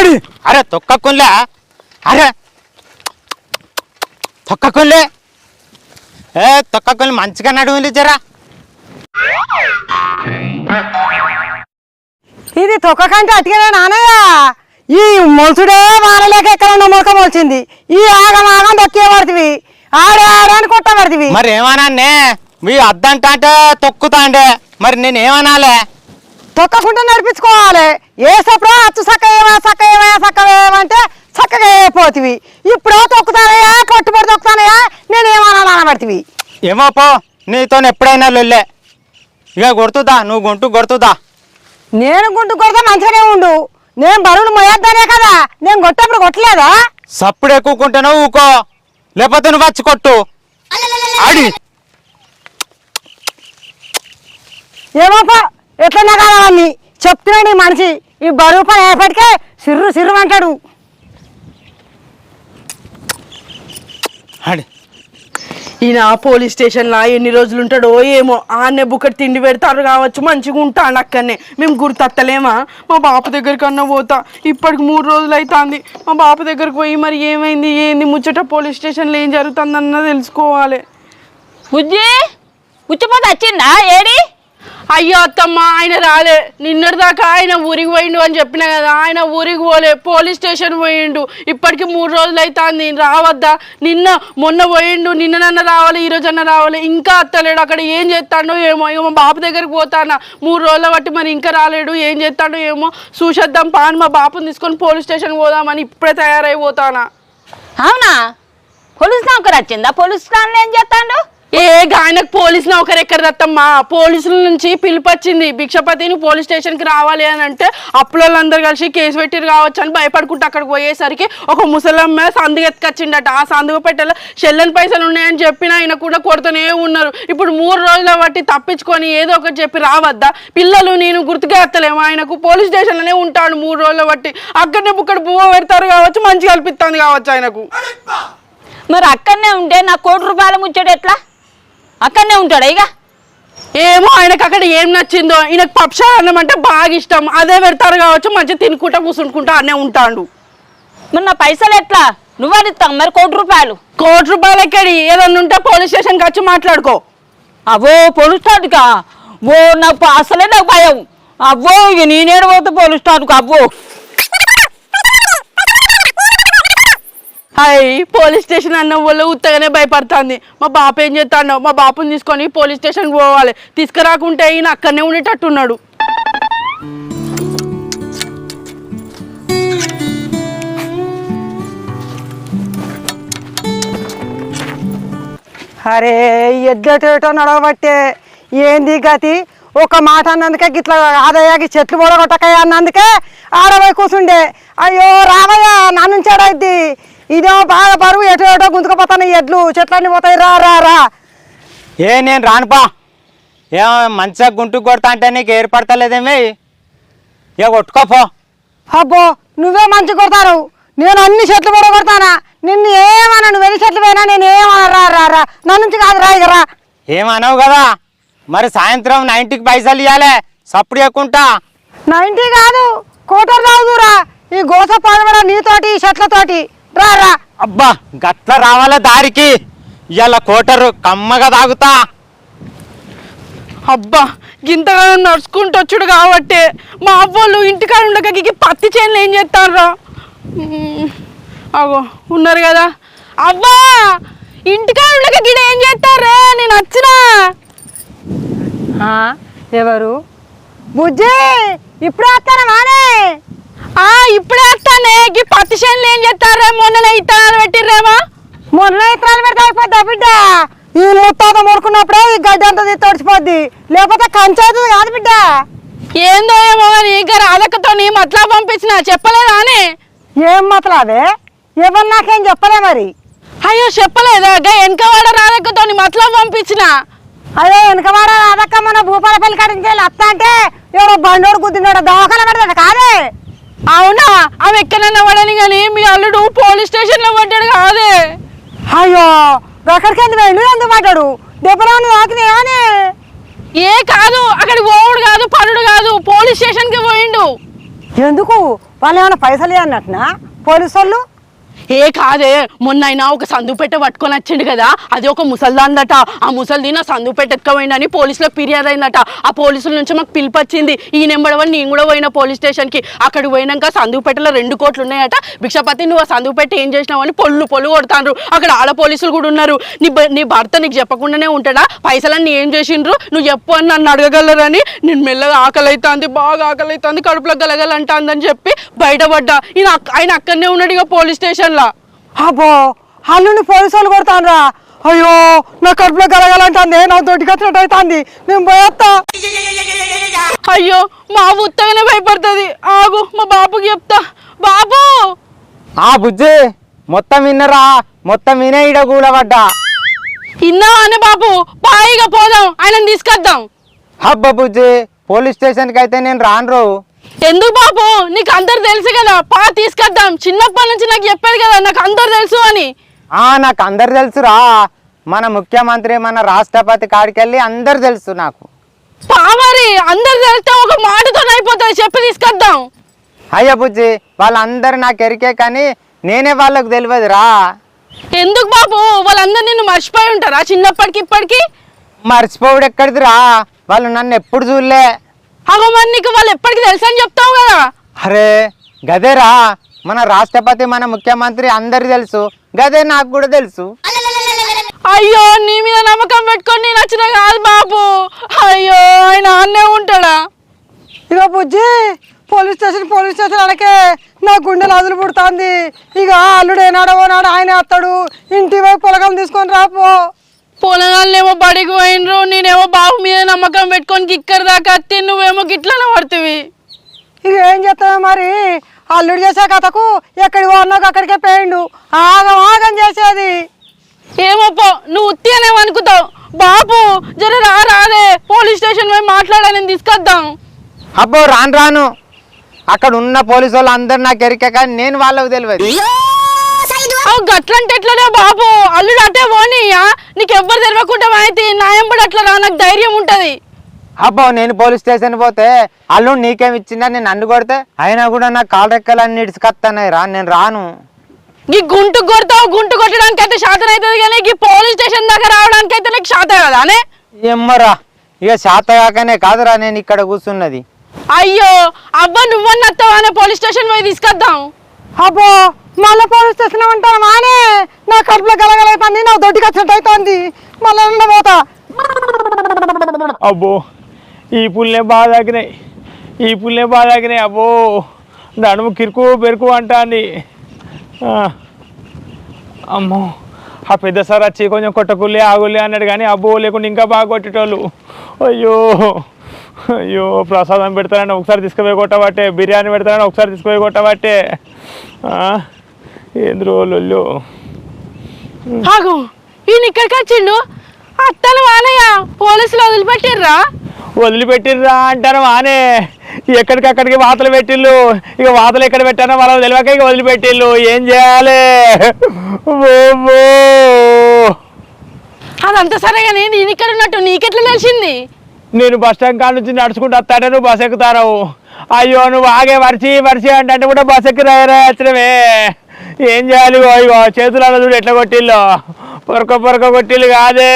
ఆడి. అరే తొక్కకున్లే. అరే. తొక్కకున్లే. ఏ తొక్కకుని మంచిగా నడువులు జరా ఇది తొక్కకంటే అటుకనే నానయ్య ఈ మొలుసుడే మానలేక ఎక్కడ మొలక మొలిచింది. ఈ ఆగం ఆగం దొక్కే పడుతుంది ఆడే ఆడే అని కొట్ట పడుతుంది మరి ఏమనాన్నే మీ అద్దంట అంటే తొక్కుతా అంటే మరి నేను ఏమనాలే తొక్కకుండా నడిపించుకోవాలి. ఏ సప్పుడు అచ్చు చక్క ఏమా చక్క ఏమా చక్క ఏమంటే చక్కగా అయిపోతుంది ఇప్పుడు తొక్కుతానయ్యా కొట్టుబడి తొక్కుతానయ్యా నేను ఏమన్నా అనబడుతుంది ఏమో పో నీతో ఎప్పుడైనా లొల్లే. ఇక కొడుతుందా నువ్వు గుంటు కొడుతుందా నేను గుంటు కొడితే మంచిగానే ఉండు. నేను బరువులు మోయొద్దనే కదా నేను కొట్టేప్పుడు కొట్టలేదా? సప్పుడు ఎక్కుకుంటేనే ఊకో. లేకపోతే నువ్వు వచ్చి కొట్టు. ఆడి ఏమోపో ఎట్లన్నా కాదవన్నీ చెప్తున్నాడు ఈ మనిషి. ఈ బరువు పని అయ్యేపటికే సిర్రు సిర్రు అంటాడు. ఈయన పోలీస్ స్టేషన్లో ఎన్ని రోజులు ఉంటాడో ఏమో. ఆనే బుక్కటి తిండి పెడతారు కావచ్చు మంచిగా ఉంటాను అక్కడనే. మేము గుర్తత్తలేమా? మా బాప దగ్గరికి అన్న పోతా. ఇప్పటికి మూడు రోజులు అవుతుంది మా బాప దగ్గరికి పోయి మరి ఏమైంది ఏంది? ముచ్చట పోలీస్ స్టేషన్లో ఏం జరుగుతుందన్న తెలుసుకోవాలి. బుజ్జి ఉచ్చిపోతే వచ్చిందా? ఏడి? అయ్యో అత్తమ్మ ఆయన రాలే. నిన్నటి దాకా ఆయన ఊరికి పోయిండు అని చెప్పిన కదా ఆయన ఊరికి పోలే. పోలీస్ స్టేషన్ పోయిండు. ఇప్పటికి మూడు రోజులు అవుతుంది రావద్దా? నిన్న మొన్న పోయిండు. నిన్ననన్న రావాలి ఈ రోజన్న రావాలి. ఇంకా అత్తలేడు. అక్కడ ఏం చేస్తాడో ఏమో. ఇక మా బాపు దగ్గరికి పోతానా. మూడు రోజుల బట్టి మరి ఇంకా రాలేడు. ఏం చేస్తాడో ఏమో. చూసేద్దాం పాను మా బాపుని తీసుకొని పోలీస్ స్టేషన్ పోదామని ఇప్పుడే తయారైపోతానా. అవునా? పోలీస్ నౌకర్ వచ్చిందా పోలీస్ స్టేషన్లో ఏం చేస్తాడు? ఏ ఆయనకు పోలీస్ నౌకరు ఎక్కడ దత్తమ్మా? పోలీసుల నుంచి పిలుపొచ్చింది. భిక్షపతిని పోలీస్ స్టేషన్కి రావాలి అని అంటే అప్పులందరూ కలిసి కేసు పెట్టిరు కావచ్చు అని భయపడుకుంటూ అక్కడికి పోయేసరికి ఒక ముసలమ్మ సందుగు ఎత్తుకొచ్చిండట ఆ సందుకు పెట్టెలో చెల్లని పైసలు ఉన్నాయని చెప్పిన ఆయన కూడా కొడుతూనే ఉన్నారు. ఇప్పుడు మూడు రోజుల బట్టి తప్పించుకొని ఏదో ఒకటి చెప్పి రావద్దా? పిల్లలు నేను గుర్తుకెత్తలేము ఆయనకు పోలీస్ స్టేషన్లోనే ఉంటాడు మూడు రోజుల బట్టి అక్కడనే ఇక్కడ పువ్వు పెడతారు కావచ్చు మంచిగా కల్పిస్తుంది కావచ్చు ఆయనకు. మరి అక్కడనే ఉంటే నా కోటి రూపాయల ముచ్చడు ఎట్లా? అక్కడనే ఉంటాడా ఇక? ఏమో ఆయనకు అక్కడ ఏం నచ్చిందో. ఈయనకు పప్షా అన్నం అంటే బాగా ఇష్టం. అదే పెడతారు కావచ్చు మంచిగా తినుకుంటా కూర్చుంటుకుంటా అనే ఉంటాడు. మరి నా పైసలు ఎట్లా? నువ్వు ఇస్తాం మరి కోటి రూపాయలు. కోటి రూపాయలు ఎక్కడి? ఏదన్నా ఉంటే పోలీస్ స్టేషన్కి వచ్చి మాట్లాడుకో. అవో పోలీస్ స్టార్ట్కా ఓ నాకు అసలే నాకు భయం. అవ్వో ఇక నేనేడు పోతే పోలీస్ స్టార్ట్కు అవ్వో అయ్యి పోలీస్ స్టేషన్ అన్న వాళ్ళు ఉత్తగానే భయపడుతుంది. మా బాప ఏం చేస్తాడో? మా బాపుని తీసుకొని పోలీస్ స్టేషన్కి పోవాలి. తీసుకురాకుంటే ఈయన అక్కడనే ఉండేటట్టున్నాడు. అరే ఎడ్డేటేటో నడవబట్టే. ఏంది గతి? ఒక మాట అన్నందుకే గిట్లా ఆదయ్యకి చెట్లు మూడగొట్టకయ్య అన్నందుకే ఆడబోయి కూర్చుండే అయ్యో రావయ్య నా నుంచాడైద్ది ఇదేమో బాగా బరువు ఎటో ఎటో గుంతుకుపోతాను ఎడ్లు. చెట్లన్నీ పోతాయి. రా రా రా. ఏ నేను రానుపా ఏ మంచిగా గుంటు కొడతా అంటే నీకు ఏర్పడతలేదేమి? ఇక కొట్టుకోపో అబ్బో నువ్వే మంచి కొడతారు. నేను అన్ని చెట్లు కూడా కొడతానా? నిన్ను ఏమన్నా నువ్వు ఎన్ని చెట్లు పోయినా నేను ఏమన్నా రా రా రా. నా నుంచి కాదు రా ఇక రా. ఏమనవు కదా? మరి సాయంత్రం నైంటీకి పైసలు ఇవ్వాలి సప్పుడు ఎక్కుంటా నా ఇంటి కాదు కోటర్ రావుదురా ఈ గోస పడబడ నీతోటి ఈ చెట్లతోటి. రా రా. అబ్బా గట్ల రావాల దారికి? ఇవాళ కోటరు కమ్మగా తాగుతా. అబ్బా గింతగా నడుచుకుంటూ వచ్చుడు కాబట్టే మా అవ్వలు ఇంటికాడ ఉండక గిగి పత్తి చేనులు ఏం చేస్తారా అగో ఉన్నారు కదా. అవ్వా ఇంటికాడ ఉండక గిడ ఏం చేస్తారే? నేను వచ్చినా. ఆ, ఎవరు? బుజ్జి ఇప్పుడే వస్తాను మానే ఆ ఇప్పుడే గీ పత్తి చేనులు ఏం చేస్తారా మొన్ననే ఇత్తనాలు పెట్టిర్రేమో. మొన్న ఇతరాలు పెడితే అయిపోద్దా బిడ్డ? ఈ ముత్తాత ముడుకున్నప్పుడే ఈ గడ్డి అంతా తడిచిపోద్ది లేకపోతే కంచి అవుతుంది కాదు బిడ్డ. ఏందో ఏమో అని ఇంకా రాధక్కతో నీ మట్లా పంపించిన చెప్పలేదా అని? ఏం మతలావే ఎవరు నాకేం చెప్పలే మరి? అయ్యో చెప్పలేదా? గా వెనకవాడ రాధక్కతో నీ మట్లా పంపించిన. అదే వెనకవాడ అదక్క మన భూపాలపల్లి కాడించి వెళ్ళి అత్త అంటే ఎవడో బండోడు గుద్దినాడు దవాఖాన పెడతాడు? కాదే. అవునా? ఆమె ఎక్కడన్నా పడని కానీ మీ అల్లుడు పోలీస్ స్టేషన్లో పడ్డాడు కాదే. అయ్యో అక్కడికి ఎందుకు వెళ్ళి ఎందుకు ఏమని? ఏ కాదు అక్కడికి పోవుడు కాదు పనుడు కాదు పోలీస్ స్టేషన్కి పోయిండు. ఎందుకు? వాళ్ళు ఏమైనా పైసలు అన్నట్టునా పోలీసు వాళ్ళు ఏ కాదే మొన్న అయినా ఒక సందుపేట పట్టుకొని వచ్చిండు కదా అది ఒక ముసల్దాందట. ఆ ముసల్ది నా సందుపేట ఎత్తుకపోయిందని పోలీసులకు ఫిర్యాదు అయిందట. ఆ పోలీసుల నుంచి మాకు పిలుపు వచ్చింది. ఈ నెంబర్ వన్ నేను కూడా పోయిన పోలీస్ స్టేషన్కి. అక్కడికి పోయినాక సందుపేటలో రెండు కోట్లు ఉన్నాయట. భిక్షపతి నువ్వు ఆ సందుపేట ఏం చేసినావు? అని పొల్లు పొల్లు కొడతాండ్రు. అక్కడ ఆడ పోలీసులు కూడా ఉన్నారు. నీ నీ భర్త నీకు చెప్పకుండానే ఉంటాడా? పైసలన్నీ ఏం చేసిండ్రు? నువ్వు చెప్పు అని నన్ను అడగగలరని. నేను మెల్లగా ఆకలి అవుతుంది బాగా ఆకలి అవుతుంది కడుపులో గలగలంటుందని చెప్పి బయటపడ్డా. ఈయన ఆయన అక్కడనే ఉన్నాడు ఇక పోలీస్ స్టేషన్లో అబ్బో అల్లుని పోలీసు వాళ్ళు కొడతానరా. అయ్యో నా కడుపులో గలగలంటుంది. నా తోటికి వచ్చినట్టు అవుతుంది నేను పోయేస్తా అయ్యో మా ఉత్తగానే భయపడుతుంది. ఆగు మా బాబుకి చెప్తా. బాబు! ఆ బుజ్జి మొత్తం విన్నరా? మొత్తం వినే ఈడ కూలబడ్డా ఇన్నా అనే బాబు? పాయిగా పోదాం. ఆయనని తీసుకొద్దాం. హబ్బ బుజ్జి పోలీస్ స్టేషన్కి అయితే నేను రాను ఎందుకు బాబు నీకు అందరు తెలుసు కదా పా తీసుకొద్దాం. చిన్నప్పటి నుంచి నాకు చెప్పాడు కదా నాకు అందరు తెలుసు అని. ఆ నాకు అందరు తెలుసురా. మన ముఖ్యమంత్రి మన రాష్ట్రపతి కాడికెళ్ళి అందరు తెలుసు నాకు. పా మరి అందరు తెలిస్తే ఒక మాటతో అయిపోతుంది చెప్పి తీసుకొద్దాం. అయ్య బుజ్జి వాళ్ళందరూ నాకు ఎరికే కానీ నేనే వాళ్ళకు తెలియదురా. ఎందుకు బాబు వాళ్ళందరూ నిన్ను మర్చిపోయి ఉంటారా చిన్నప్పటికి ఇప్పటికి? మర్చిపోవుడు ఎక్కడిదిరా? వాళ్ళు నన్ను ఎప్పుడు చూడలే. అగో మరి నీకు వాళ్ళు ఎప్పటికి తెలుసు అని చెప్తావు కదా. అరే గదేరా మన రాష్ట్రపతి మన ముఖ్యమంత్రి అందరు తెలుసు. గదే నాకు కూడా తెలుసు. అయ్యో నీ మీద నమ్మకం పెట్టుకొని నేను వచ్చిన కాదు బాబు. అయ్యో ఆయన అన్నే ఉంటాడా? ఇక Bujji police station police station అనకే నా గుండెలు అదులు పుడుతుంది. ఇక అల్లుడు ఏనాడో నాడు ఆయన వస్తాడు. ఇంటి వైపు పొలగం తీసుకొని రాపో. పొలగాళ్ళేమో బడికి పోయినరు నేనేమో బాబు మీద నమ్మకం పెట్టుకొని ఇక్కడ దాకా అత్తి నువ్వేమో గిట్లనే పడుతుంది ఇక ఏం చేస్తావు మరి? అల్లుడు చేసే కథకు ఎక్కడి వాడినాక అక్కడికే పోయిండు. ఆగం ఆగం చేసేది. ఏమో పో నువ్వు ఉత్తి అనేవి అనుకుతావు బాబు జర రా రాదే. పోలీస్ స్టేషన్ పోయి మాట్లాడా నేను తీసుకొద్దాం. అబ్బో రాను రాను. అక్కడ ఉన్న పోలీసు వాళ్ళు అందరు నాకు ఎరికే కానీ నేను వాళ్ళకు తెలియదు. గట్లంటే ఎట్లనే బాబు? అల్లుడు అటే పోనీయా? నీకు ఎవ్వరు తెలియకుండా అయితే నాయంబడి అట్లా రా నాకు ధైర్యం ఉంటది. అబ్బో నేను పోలీస్ స్టేషన్ పోతే అల్లు నీకేం ఇచ్చిందా నేను నన్ను కొడితే అయినా కూడా నా కాలు రెక్కలన్నీ ఇడుచుకొస్తాయి రా నేను రాను. ఈ గుంటు కొడతావు గుంటు కొట్టడానికి అయితే శాతం అవుతుంది కానీ ఈ పోలీస్ స్టేషన్ దాకా రావడానికి అయితే నీకు శాతం కదా అనే ఎమ్మరా ఇక శాతగాకనే కాదురా నేను ఇక్కడ కూర్చున్నది. అయ్యో అబ్బా నువ్వన్న వస్తావా అనే పోలీస్ స్టేషన్ పోయి తీసుకొద్దాం. అబ్బో మళ్ళీ పోలీస్ స్టేషన్ ఉంటాను మానే నా కడుపులో గలగలవుతుంది నా దొడ్డికి వచ్చినట్టు అవుతుంది మళ్ళీ పోతా? అబ్బో ఈ పుల్లే బాగా తాకినాయి ఈ పుల్లే బాగా తాకినాయి అబ్బో నడుము కిరుకు పెరుకు అంటాంది. అని అమ్మో ఆ పెద్ద సార్ వచ్చి కొంచెం కొట్టకుల్లే ఆగులే అన్నాడు కానీ అబ్బో లేకుండా ఇంకా బాగా కొట్టేటోళ్ళు. అయ్యో అయ్యో ప్రసాదం పెడతానని ఒకసారి తీసుకుపోయి కొట్టబట్టే బిర్యానీ పెడతానని ఒకసారి తీసుకుపోయి కొట్టబట్టే. ఆ, ఏంది రోజులు ఆగు ఈయన ఇక్కడికి వచ్చిండు. అత్తలు వానయ్య పోలీసులు వదిలిపెట్టిర్రా? వదిలిపెట్టిర్రా అంటారు మానే ఎక్కడికక్కడికి వాతలు పెట్టిళ్ళు? ఇక వాతలు ఎక్కడ పెట్టానో వాళ్ళకి తెలియక ఇక వదిలిపెట్టిళ్ళు. ఏం చేయాలి? అదంతా సరే కానీ నేను ఇక్కడ ఉన్నట్టు నీకెట్లా తెలిసింది? నేను బస్ స్టాండ్ కాడ నుంచి నడుచుకుంటూ వస్తాడే నువ్వు బస్ ఎక్కుతారావు. అయ్యో నువ్వు ఆగే వరిచి వరిచి అంటే కూడా బస్ ఎక్కి రాయరాచడమే ఏం చేయాలి ఇగో? ఇగో చేతులు చూడు ఎట్లా కొట్టిల్లో? పొరక పొరక కొట్టిల్లు కాదే.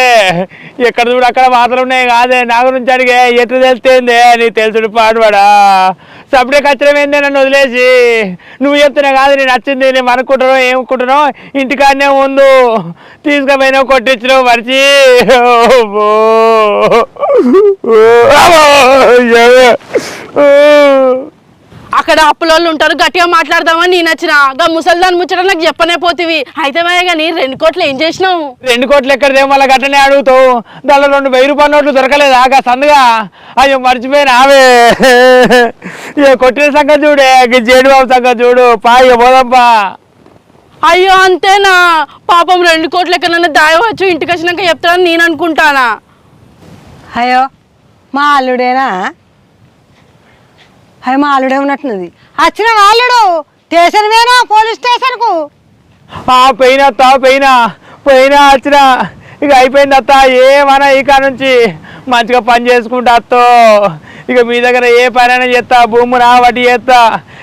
ఎక్కడ చూడు అక్కడ మాత్రం ఉన్నాయి కాదే. నా గురించి అడిగే ఎట్లా తెలితేందే నీ తెలుసుడు పాడువాడా సప్పుడే కచ్చడం ఏందే నన్ను వదిలేసి? నువ్వు చెప్తున్నా కాదు నేను నచ్చింది నేను అనుకుంటున్నావు ఏమనుకుంటున్నావు ఇంటికాడనే ముందు తీసుకుపోయినావు కొట్టించినావు మరిచి ఓ అక్కడ అప్పులోళ్ళు ఉంటారు గట్టిగా మాట్లాడదామని నేను వచ్చిన. గా ముసల్దాన్ ముచ్చట నాకు చెప్పనే పోతివి. అయితే కానీ రెండు కోట్లు ఏం చేసినావు? రెండు కోట్లు ఎక్కడదే? మళ్ళీ గట్టనే అడుగుతావు. దానిలో రెండు వెయ్యి రూపాయల నోట్లు దొరకలేదా? ఆగా సందుగా? అయ్యో మర్చిపోయినా? ఆవే. కొట్టిన సంగతి చూడే జేడు బాబు సంగతి చూడు. పా ఇక పోదాంపా అయ్యో అంతేనా? పాపం రెండు కోట్లు ఎక్కడన్నా దాయవచ్చు ఇంటికి వచ్చినాక చెప్తానని నేను అనుకుంటానా? అయ్యో మా అల్లుడేనా? అవి మా ఆలుడే ఉన్నట్టున్నది. వచ్చిన అల్లుడు స్టేషన్ వేనా పోలీస్ స్టేషన్కు? ఆ పోయినా అత్త పోయినా. పోయినా వచ్చిన ఇక అయిపోయింది అత్త ఏమన్నా ఇక నుంచి మంచిగా పని చేసుకుంటా అత్తో. ఇక మీ దగ్గర ఏ పనైనా చేస్తా భూమి నా వడ్డీ చేస్తా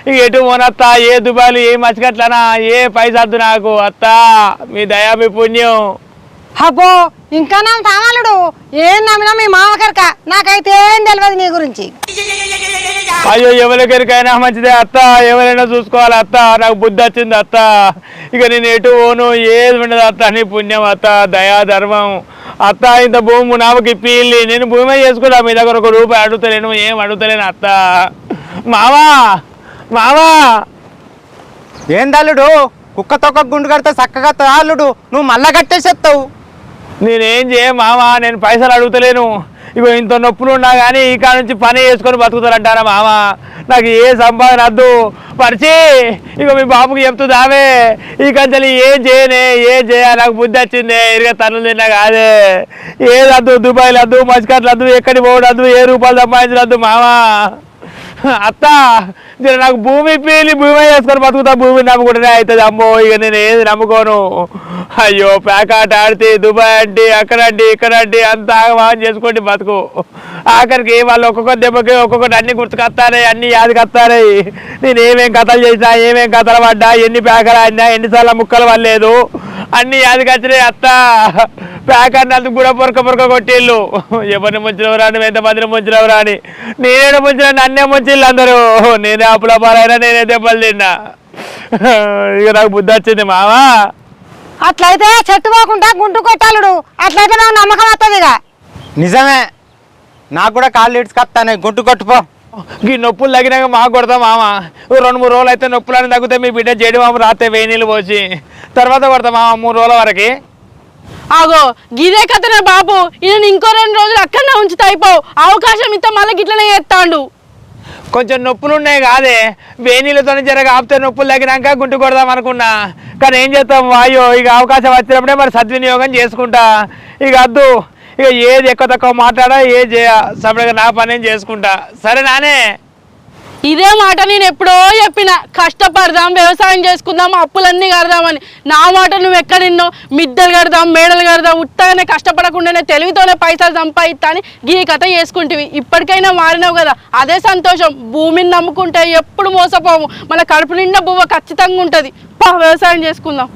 ఇక ఎటు పోనత్తా ఏ దుబాయ్ ఏ మచ్చగట్లనా ఏ పైసద్దు నాకు అత్తా. మీ దయా మీ పుణ్యం అబ్బో ఇంకా నా తామాలుడు? ఏం నమ్మినా మీ మామ కనుక నాకైతే ఏం తెలియదు నీ గురించి. అయ్యో ఎవరికైనా మంచిదే అత్త. ఎవరైనా చూసుకోవాలి అత్త. నాకు బుద్ధి వచ్చింది అత్త. ఇక నేను ఎటు పోను? ఏది ఉండదు అత్త. నీ పుణ్యం అత్త. దయా ధర్మం. అత్త ఇంత భూమి నామకి ఇప్పిల్లి నేను భూమి చేసుకుంటా. మీ దగ్గర ఒక రూపాయి అడుగుతలేను. ఏం అడుగుతలేను అత్త. మావా! మావా! ఏందల్లుడు కుక్కతో ఒక గుండు కడితే చక్కగా తాళ్ళుడు నువ్వు మళ్ళా కట్టేసేస్తావు నేనేం చేయ మావా? నేను పైసలు అడుగుతలేను. ఇగో ఇంత నొప్పులు ఉన్నా కానీ ఈ కాడ నుంచి పని చేసుకొని బతుకుతారంటారా మామ నాకు ఏ సంపాదన వద్దు పరిచి! ఇక మీ బాబుకి చెప్తుందామే ఈ కంచెలు ఏం చేయనే ఏం చేయ నాకు బుద్ధి వచ్చింది ఇరుగా తనులు తిన్నా కాదే. ఏదద్దు? దుబాయ్లు వద్దు మస్కట్లు వద్దు ఎక్కడికి పోవడద్దు? ఏ రూపాయలు సంపాదించడద్దు మామా అత్త జర నాకు భూమి పీలి భూమి చేసుకొని బతుకుతా భూమి నమ్ముకుంటేనే అవుతుంది అమ్మో ఇక నేను ఏది నమ్ముకోను. అయ్యో ప్యాకాట్ ఆడితే దుబాయ్ అంటే అక్కడండి ఇక్కడండి అంతా బాగా అంత ఆగమాగం చేసుకోండి బతుకు. ఆఖరికి వాళ్ళు ఒక్కొక్క దెబ్బకి ఒక్కొక్కటి అన్ని గుర్తుకొస్తారే అన్ని యాదికొస్తారాయి నేను ఏమేం కథలు చేసినా ఏమేం కథలు పడ్డా ఎన్ని ప్యాకలు ఆడినా ఎన్నిసార్లు ముక్కలు పడలేదు. అన్ని యాదికొచ్చినాయి అత్త. ప్యాకర్ని అందుకు కూడా పొరక పొరక కొట్టిళ్ళు. ఎవరిని ముంచినవరా నువ్వు ఎంతమందిని ముంచినవరా అని నేనే ముంచిన నన్నే ముంచిళ్ళు అందరూ. నేనే అప్పుల పాలైనా నేనే దెబ్బలు తిన్నా. ఇక నాకు బుద్ధి వచ్చింది మావా. అట్లయితే చెట్టు పోకుండా గుంటు కొట్టాలుడు. అట్లయితే నాకు నమ్మకం వస్తుంది ఇక నిజమే. నాకు కూడా కాళ్ళు ఇడ్చుకొస్తాను గుంటు కొట్టుపో. ఈ నొప్పులు తగినాక మాకు కొడతా మామ. రెండు మూడు రోజులు అయితే నొప్పులు అని తగ్గుతాయి మీ బిడ్డ జడి మామ రాతే వేయి నీళ్ళు పోసి. తర్వాత కొడతా మామ మూడు రోజుల వరకు. ఆగో గిదే కథనే బాబు. ఈయన ఇంకో రెండు రోజులు అక్కడనే ఉంచుతా అయిపోవు. అవకాశం ఇస్తే మళ్ళీ గిట్లనే చేస్తాడు. కొంచెం నొప్పులు ఉన్నాయి కాదే. వేణీలతో జరగ ఆపితే నొప్పులు తగ్గినాక గుంటు కొడదాం అనుకున్నా. కానీ ఏం చేస్తాం? వాయో ఇక అవకాశం వచ్చినప్పుడే మరి సద్వినియోగం చేసుకుంటా. ఇక వద్దు ఇక ఏది ఎక్కువ తక్కువ మాట్లాడా ఏది చేయ సపరేట్గా నా పని నేను చేసుకుంటా. సరే నానే. ఇదే మాట నేను ఎప్పుడో చెప్పిన. కష్టపడదాం వ్యవసాయం చేసుకుందాం అప్పులన్నీ కడదామని. నా మాట నువ్వు ఎక్కడ నిన్నో మిద్దలు కడదాం మేడలు కడదాం ఉత్తగానే కష్టపడకుండానే తెలివితోనే పైసలు సంపాదిస్తా అని గీ కథ చేసుకుంటివి. ఇప్పటికైనా మారినావు కదా? అదే సంతోషం. భూమిని నమ్ముకుంటే ఎప్పుడు మోసపోము. మన కడుపు నిండా బువ్వ ఖచ్చితంగా ఉంటుంది. పా వ్యవసాయం చేసుకుందాం.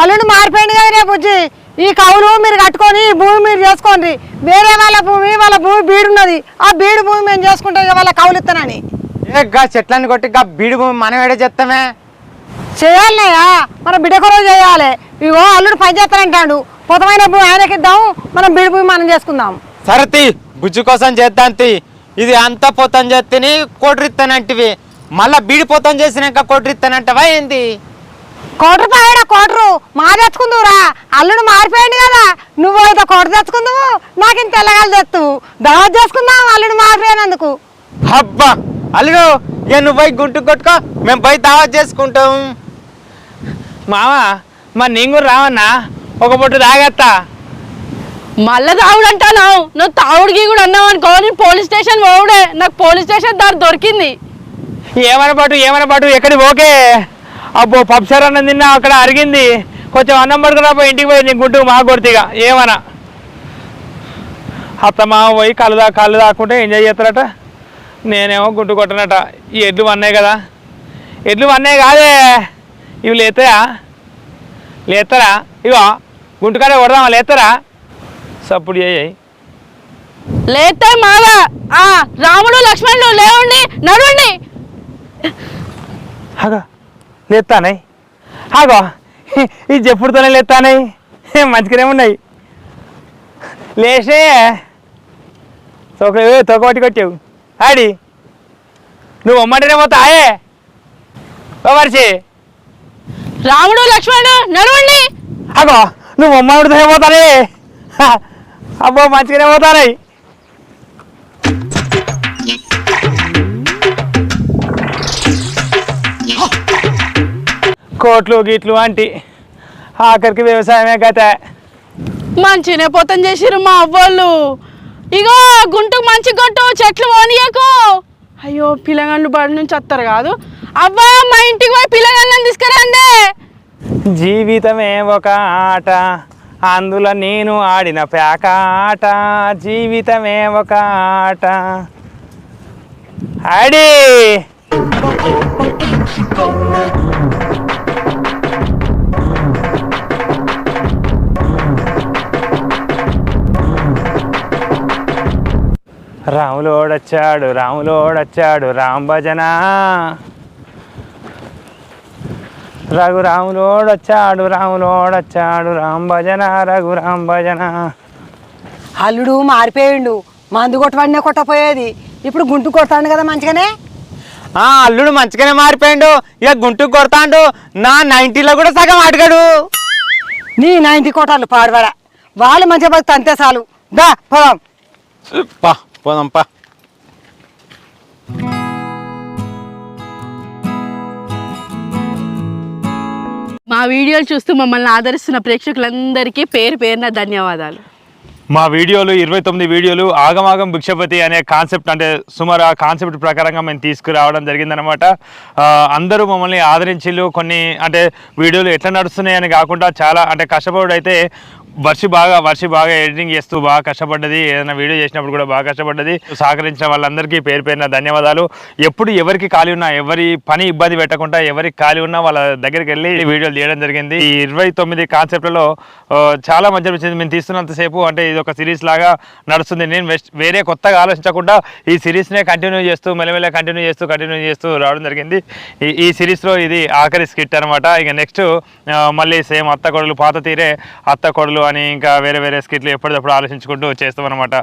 అల్లుడు మారిపోయింది కదా రే బుజ్జి. ఈ కవులు మీరు కట్టుకొని ఈ భూమి మీరు చేసుకోండి. వేరే వాళ్ళ భూమి వాళ్ళ భూమి బీడున్నది ఆ బీడు భూమి మేము చేసుకుంటాం ఇక వాళ్ళ కవులు ఇస్తానని ఏ గా చెట్లని కొట్టి గా బీడు భూమి మనం ఏడే చేస్తామే? చేయాలయ్యా మన బిడ్డ కొరకు చేయాలి. ఇగో అల్లుడు పని చేస్తానంటాడు. పొతమైన భూమి ఆయనకి ఇద్దాం మనం బీడు భూమి మనం చేసుకుందాం. సరతి బుజ్జు కోసం చేద్దాం తీ. ఇది అంతా పోతం చేస్తేని కోటరిస్తానంటివి మళ్ళా బీడి పోతం చేసినాక కోటరిస్తానంటవా ఏంది? కోటి రూపాయలు కోటరు. మా తెచ్చుకుందువురా అల్లుడు మారిపోయింది కదా. నువ్వు అయితే కోట తెచ్చుకుందువు నాకు ఇంత తెల్లగాలు తెస్తావు దావత్ చేసుకుందాం అల్లుడు మారిపోయినందుకు. అబ్బా అల్లుడు ఇక నువ్వు పోయి గుంటు కొట్టుకో మేము పోయి దావత్ చేసుకుంటాం. మామ మరి నేను కూడా రావన్నా? ఒక పొట్టు తాగేస్తా మళ్ళా తాగుడు అంటాను నువ్వు తాగుడికి కూడా అన్నావు అనుకో నేను పోలీస్ స్టేషన్ పోవుడే. నాకు పోలీస్ స్టేషన్ దారి దొరికింది. ఏమన్న పాటు ఏమన్న పాటు ఎక్కడి ఓకే అబ్బో పప్సర్ అన్నం తిన్నా అక్కడ అరిగింది. కొంచెం అన్నం పడుకున్నా పోయి ఇంటికి పోయి నీ గుడ్డు మా కొడుతిగా ఏమన్నా? అత్త మామ పోయి కళ్ళు దా కళ్ళు దాక్కుంటే ఎంజాయ్ చేస్తారట. నేనేమో గుడ్డు కొట్టనట. ఈ ఎడ్లు వన్నాయి కదా. ఎడ్లు వన్నాయి కాదే. ఇవి లేతాయా? లేస్తారా ఇగో గుంటుకాడే కొడదామా? లేస్తారా సప్పుడు చేయి లేతే ఆ రాముడు లక్ష్మణుడు లేవండి నడవండి. ఆగో. లేస్తానే ఆగో ఈ చెప్పుడుతోనే లేస్తానే మంచిగానే ఉన్నాయి. లేచే తోక తోక పట్టి కొట్టావు. ఆడి. నువ్వు అమ్మంటేనే పోతాయే మరిచి రాముడు లక్ష్మణుడు నడవండి అగో నువ్వు అమ్మాడితోనే పోతానే? అబ్బో మంచిగానే పోతానే. కోట్లు గీట్లు అంటి. ఆఖరికి వ్యవసాయమే గత. మంచినే పొతం చేసిరు మా అవ్వాళ్ళు. ఇగో గుంటుకు మంచి కొట్టు చెట్లు పోనీయకు. అయ్యో పిల్లగాళ్ళు బడి నుంచి వస్తారు కాదు. అవ్వా మా ఇంటికి పోయి పిల్లగాళ్ళని తీసుకురండి. జీవితమే ఒక ఆట. అందులో నేను ఆడిన పేక ఆట. జీవితమే ఒక ఆట. ఆడి! రాములోడొచ్చాడు రాములోడొచ్చాడు రామ్ భజన. రఘు రాములోడొచ్చాడు రాములోడొచ్చాడు రామ్ భజన రఘు రామ్ భజన. అల్లుడు మారిపోయిండు మందు కొట్టబడినే కొట్టపోయేది. ఇప్పుడు గుంటు కొడతాడు కదా మంచిగానే? ఆ అల్లుడు మంచిగానే మారిపోయిండు ఇక గుంటుకు కొడతాండు నా నైన్టీలో కూడా సగం అడగడు నీ నైన్టీ కోటాలు పాడబడ వాళ్ళు మంచిగా బతుకు అంతే చాలు. దా పోదాం. పా పోదాం పా. మా వీడియోలు చూస్తూ మమ్మల్ని ఆదరిస్తున్న ప్రేక్షకులందరికీ పేరు పేరున ధన్యవాదాలు. మా వీడియోలు ఇరవై తొమ్మిది వీడియోలు ఆగమాగం భిక్షపతి అనే కాన్సెప్ట్ అంటే సుమారు ఆ కాన్సెప్ట్ ప్రకారంగా మేము తీసుకురావడం జరిగిందనమాట అందరూ మమ్మల్ని ఆదరించిళ్ళు. కొన్ని అంటే వీడియోలు ఎట్లా నడుస్తున్నాయని కాకుండా చాలా అంటే కష్టపడు అయితే వర్షి బాగా వర్షి బాగా ఎడిటింగ్ చేస్తూ బాగా కష్టపడ్డది. ఏదైనా వీడియో చేసినప్పుడు కూడా బాగా కష్టపడ్డది. సహకరించిన వాళ్ళందరికీ పేరు పేరిన ధన్యవాదాలు. ఎప్పుడు ఎవరికి ఖాళీ ఉన్నా ఎవరి పని ఇబ్బంది పెట్టకుండా ఎవరికి ఖాళీ ఉన్నా వాళ్ళ దగ్గరికి వెళ్ళి వీడియోలు తీయడం జరిగింది. ఈ ఇరవై తొమ్మిది కాన్సెప్ట్లలో చాలా మంచి అనిపించింది. మేము తీస్తున్నంతసేపు అంటే ఇది ఒక సిరీస్ లాగా నడుస్తుంది. నేను వెస్ట్- వేరే కొత్తగా ఆలోచించకుండా ఈ సిరీస్నే కంటిన్యూ చేస్తూ మెల్లమెల్ల కంటిన్యూ చేస్తూ కంటిన్యూ చేస్తూ రావడం జరిగింది. ఈ ఈ సిరీస్లో ఇది ఆఖరి స్కిట్ అనమాట ఇక నెక్స్ట్ మళ్ళీ సేమ్ అత్త కొడలు పాత తీరే అత్త కొడలు అని ఇంకా వేరే వేరే స్కిట్లు ఎప్పటికప్పుడు ఆలోచించుకుంటూ చేస్తాం అనమాట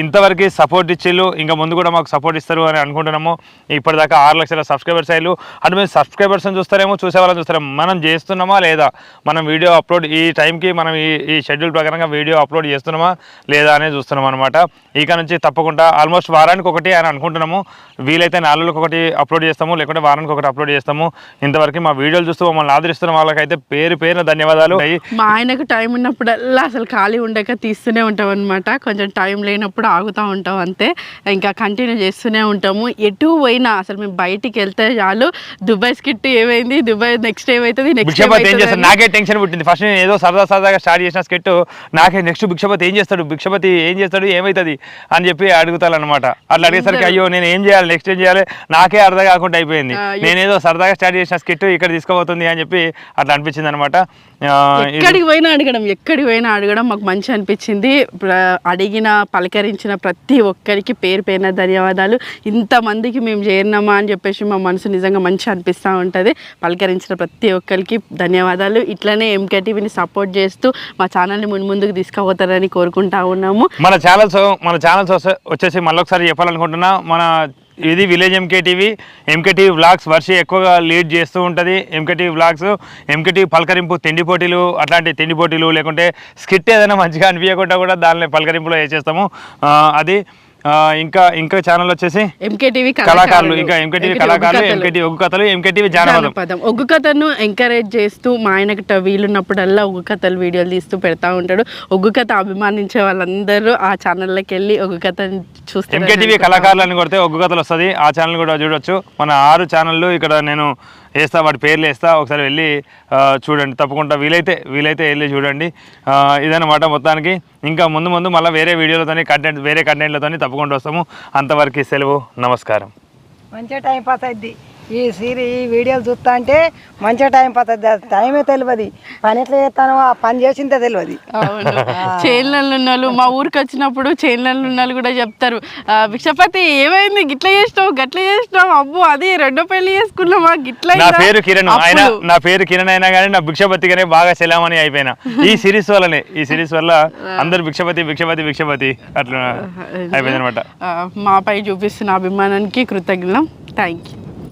ఇంతవరకు సపోర్ట్ ఇచ్చిళ్ళు. ఇంకా ముందు కూడా మాకు సపోర్ట్ ఇస్తారు అని అనుకుంటున్నాము. ఇప్పటిదాకా ఆరు లక్షల సబ్స్క్రైబర్స్ అయ్యారు అంటే మేము సబ్స్క్రైబర్స్ని చూస్తారేమో చూసే వాళ్ళని చూస్తారేమో. మనం చేస్తున్నామా లేదా? మనం వీడియో అప్లోడ్ ఈ టైంకి మనం ఈ ఈ షెడ్యూల్ ప్రకారంగా వీడియో అప్లోడ్ చేస్తున్నామా లేదా అనేది చూస్తున్నాం అనమాట ఇక నుంచి తప్పకుండా ఆల్మోస్ట్ వారానికి ఒకటి అని అనుకుంటున్నాము. వీలైతే నాలుగులకు ఒకటి అప్లోడ్ చేస్తాము. లేకుంటే వారానికి ఒకటి అప్లోడ్ చేస్తాము. ఇంతవరకు మా వీడియోలు చూస్తూ మమ్మల్ని ఆదరిస్తున్న వాళ్ళకైతే పేరు పేరున ధన్యవాదాలు. మా ఆయనకు టైం ఉన్నప్పుడల్లా అసలు ఖాళీ ఉండక తీస్తూనే ఉంటాం అనమాట కొంచెం టైం లేనప్పుడు ఆగుతూ ఉంటాం అంతే. ఇంకా కంటిన్యూ చేస్తూనే ఉంటాము. ఎటు పోయినా అసలు మేము బయటికి వెళ్తే చాలు. దుబాయ్ స్కిట్ ఏమైంది? దుబాయ్ నెక్స్ట్ ఏమవుతుంది నెక్స్ట్ నాకే టెన్షన్ పుట్టింది. ఫస్ట్ నేను ఏదో సరదా సరదాగా స్టార్ట్ చేసిన స్కెట్ నాకే నెక్స్ట్ భిక్షపతి ఏం చేస్తాడు? భిక్షపతి ఏం చేస్తాడు? ఏమవుతుంది అని చెప్పి అడుగుతారనమాట అట్లా అడిగేసరికి అయ్యో నేను ఏం చేయాలి? నెక్స్ట్ ఏం చేయాలి? నాకే అర్థం కాకుండా అయిపోయింది. నేనేదో సరదాగా స్టార్ట్ చేసిన స్కెట్ ఇక్కడ తీసుకోబోతుంది అని చెప్పి అట్లా అనిపించింది అనమాట ఎక్కడికి పోయినా అడగడం ఎక్కడికి పోయినా అడగడం మాకు మంచి అనిపించింది. అడిగిన పలకరించిన ప్రతి ఒక్కరికి పేరు పేరున ధన్యవాదాలు. ఇంతమందికి మేము చేరినామా అని చెప్పేసి మా మనసు నిజంగా మంచి అనిపిస్తూ ఉంటుంది. పలకరించిన ప్రతి ఒక్కరికి ధన్యవాదాలు. ఇట్లనే ఎంకే టీవీని సపోర్ట్ చేస్తూ మా ఛానల్ని ముందు ముందుకు తీసుకుపోతారని కోరుకుంటా ఉన్నాము. మన ఛానల్స్ మన ఛానల్స్ వచ్చేసి మళ్ళొకసారి చెప్పాలనుకుంటున్నా మన ఇది village MKTV MKTV MK vlogs Varshi ఎక్కువగా లీడ్ చేస్తూ ఉంటుంది. ఎంకేటీవీ వ్లాగ్స్ ఎంకే పలకరింపు తిండి పోటీలు అట్లాంటి తిండి పోటీలు లేకుంటే స్కిట్ ఏదైనా మంచిగా అనిపించకుండా కూడా దానిలో పలకరింపులో వేసేస్తాము. అది ఇంకా ఇంకా ఛానల్ వచ్చేసి ఎంకే టీవీ కళాకారులు ఇంకా ఎంకే టీవీ కళాకారులు ఎంకే టీవీ ఒగ్గు కథలు ఎంకే టీవీ జానపదం. ఒగ్గు కథను ఎంకరేజ్ చేస్తూ మా ఆయనకు వీలున్నప్పుడల్లా ఒగ్గు కథలు వీడియోలు తీస్తూ పెడతా ఉంటాడు. ఒగ్గు కథ అభిమానించే వాళ్ళందరూ ఆ ఛానల్లోకి వెళ్ళి ఒగ్గు కథను చూస్తారు ఎంకే టీవీ కళాకారులు అని కొడితే ఒగ్గు కథలు వస్తుంది. ఆ ఛానల్ కూడా చూడొచ్చు. మన ఆరు ఛానళ్ళు ఇక్కడ నేను వేస్తా వాటి పేర్లు వేస్తా ఒకసారి వెళ్ళి చూడండి. తప్పకుండా వీలైతే వీలైతే వెళ్ళి చూడండి. ఇదన్నమాట మొత్తానికి. ఇంకా ముందు ముందు మళ్ళీ వేరే వీడియోలతోని కంటెంట్ వేరే కంటెంట్లతోని తప్పకుండా వస్తాము. అంతవరకు సెలవు. నమస్కారం. మంచిగా టైం పాస్ అయింది ఈ సీరి ఈ వీడియోలు చూస్తా అంటే మంచిగా టైం పాస్ అవుతుంది టైమే తెలియదు. పని ఎట్లా చేస్తానో ఆ పని చేసిందే తెలియదు. చేన్లలో ఉన్న వాళ్ళు మా ఊరికి వచ్చినప్పుడు చేన్లలో ఉన్న కూడా చెప్తారు "ఆ, భిక్షపతి ఏమైంది? గిట్ల చేసినావు గట్ల చేసినావు? అబ్బో అది రెండో పెళ్ళి చేసుకున్నావా? గిట్ల నా అయిందా?" పేరు కిరణ్. ఆయన నా పేరు కిరణ్ అయినా కానీ నా భిక్షపతిగానే బాగా సెలామని అయిపోయినా. ఈ సిరీస్ వల్లనే ఈ సిరీస్ వల్ల అందరు భిక్షపతి భిక్షపతి భిక్షపతి అట్లా అయిపోయింది అనమాట మాపై చూపిస్తున్న అభిమానానికి కృతజ్ఞం థ్యాంక్ యూ